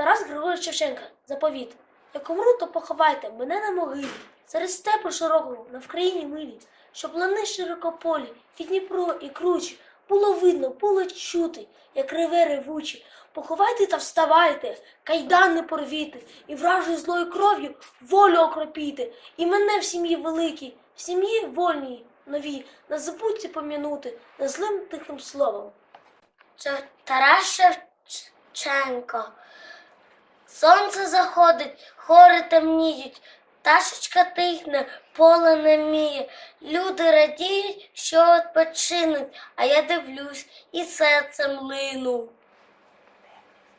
Тарас Григорович Шевченка, заповіт. Як умру, то поховайте мене на могилі, серед степу широкого, на Вкраїні милі, щоб лани широкополі, від Дніпро і кручі, було видно, було чути, як реве ревучі. Поховайте та вставайте, кайдан не порвіте, і вражою злою кров'ю волю окропіте, і мене в сім'ї великій, в сім'ї вольній, новій, не забудьте пом'янути не злим тихим словом. Тарас Шевченко. Сонце заходить, гори темніють, пташечка тихне, поле неміє. Люди радіють, що відпочинуть, а я дивлюсь і серцем лину.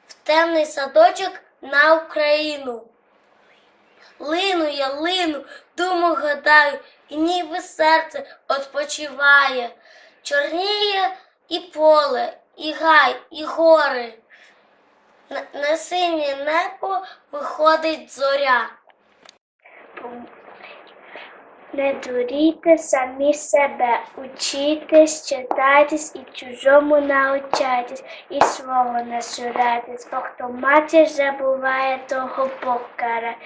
В темний садочок на Україну. Лину я лину, думаю, гадаю, і ніби серце відпочиває. Чорніє і поле, і гай, і гори. На, на синє небо виходить зоря. Не дурійте самі себе, учітесь, читайтесь і чужому научайтесь, і свого не бо хто матір забуває, того Бог карає.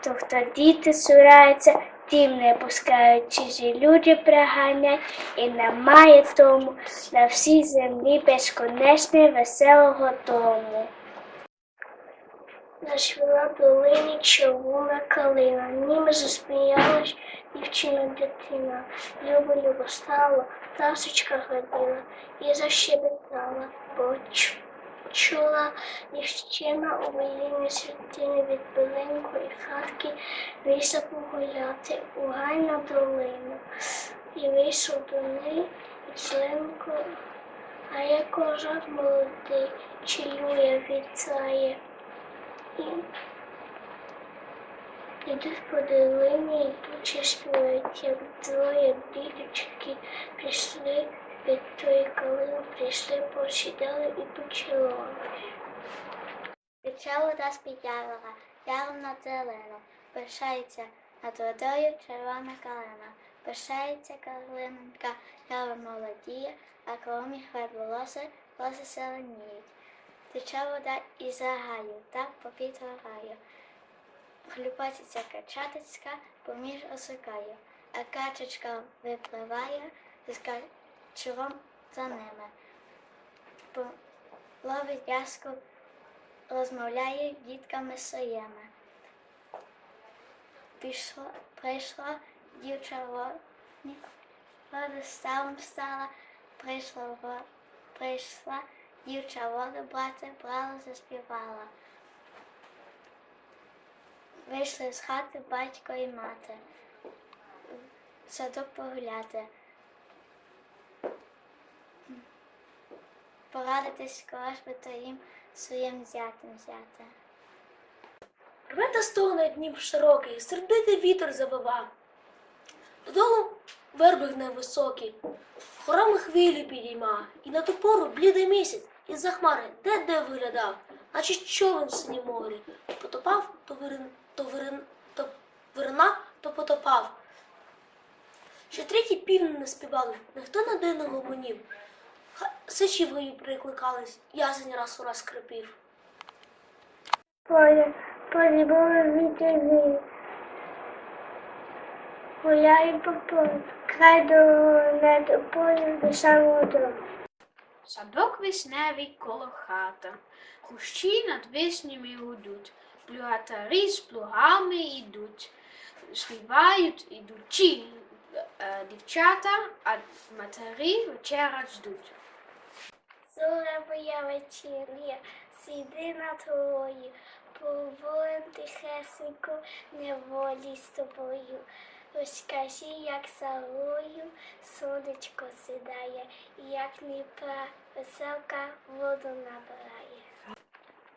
То хто діти сураються, тим не пускають чужі люди приганять, і немає тому на всій землі безконечне веселого дому. Нашвіла долині човуна калина, німи засміялась дівчина дитина. Люба любо стала, птасочка гляділа і защебетала, бо чу- чула дівчина у велінні світини від билинку і хатки вийшла погуляти у гай на долину. І вийшов до неї і членко, а як кожак молодий, чилює віцає. І Ідуть по долині, йдучи співають, як двоє діточки пішли від тої калини, прийшли, посідали і почали. Тече вода з-під ярова, яром над пишається над водою червона калина, пишається калинонька, ява молодіє, а кромі хвет волоси, волоси зеленіють. Тече вода із гаю, так попід гораю. Хлюпатиться качатицька, поміж осикає, а качечка випливає з качуром за ними. Ловить яску розмовляє дітками своїми. Пішла, прийшла дівча водник, воду стала, прийшла, прийшла дівча воду брати, брала, заспівала. Вийшли з хати батько і мати, садок погуляти. Порадитись, кого ж би то їм своїм зятем взяти. Рве та стогне днів широкий, сердитий вітер завива. Додолу верби гне високі, хорами хвилі підійма, і на ту пору блідий місяць із-за хмари де-де виглядав, наче човен в синім морі. Потопав, то вирин, то вирин, то вирина, то потопав. Ще треті півні не співали, ніхто на не гомонів. Сичі в гаю прикликались, ясень раз у раз скрипів. Поле, поле було вітрові. Гуляю по край до не до до самого дому. Садок вишневий коло хата, кущі над вишнями гудуть, плюгатарі з плугами йдуть, співають ідучі е, дівчата, а матері вечерять ждуть. Зоря моя вечірня, сіди над горою, поволим тихесенько неволі з тобою. Розкажи, як горою сонечко сідає, і як Дніпра веселка воду набирає.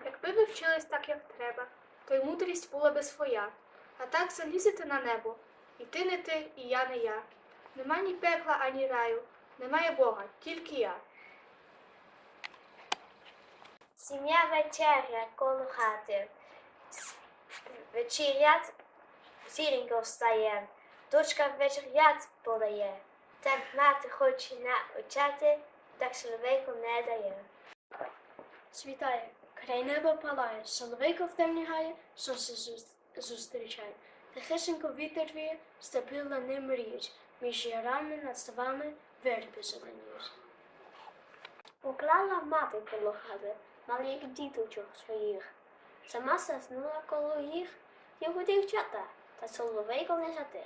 Якби ви вчились так, як треба, то й мудрість була би своя. А так залізете на небо. І ти не ти, і я не я. Нема ні пекла, ані раю, немає Бога, тільки я. Сім'я вечеря коло хати. Вечерять сіренько встає, дочка вечерять подає. Так мати хоче навчати, так чоловіку не дає. Світає, Край неба палає, соловейко в темні гає, сонце зус- зустрічає. Тихесенько вітер віє, степи лани мріють, між ярами над ставами верби зеленіють. Поклала мати коло хати, малих діточок своїх. Сама заснула коло їх, його дівчата, та соловейко не затих.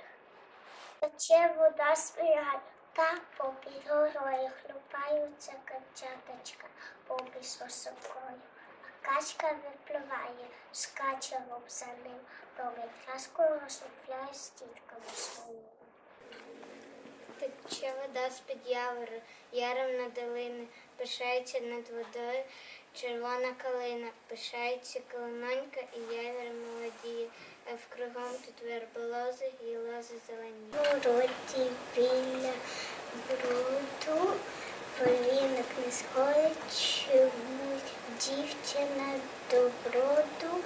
Тече вода спираль, та попід горою хлюпаються качаточка попід сосокою. А качка випливає, скаче лоб за ним, повітряску розсупляє з тітками своїми. Тече вода з-під явору, яром на долини, пишається над водою червона калина, пишається колононька і явір молодіє, а вкругом тут верболози і лози зелені. Городі біля бруду, полінок не сходить, чомусь дівчина до броду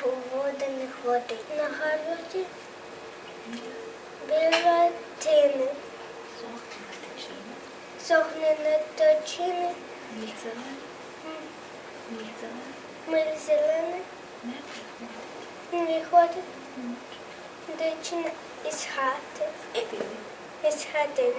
по воду не ходить. На городі біля тини, сохне на точини, ми зелене, не виходить. Дівчина із хати, із хатини.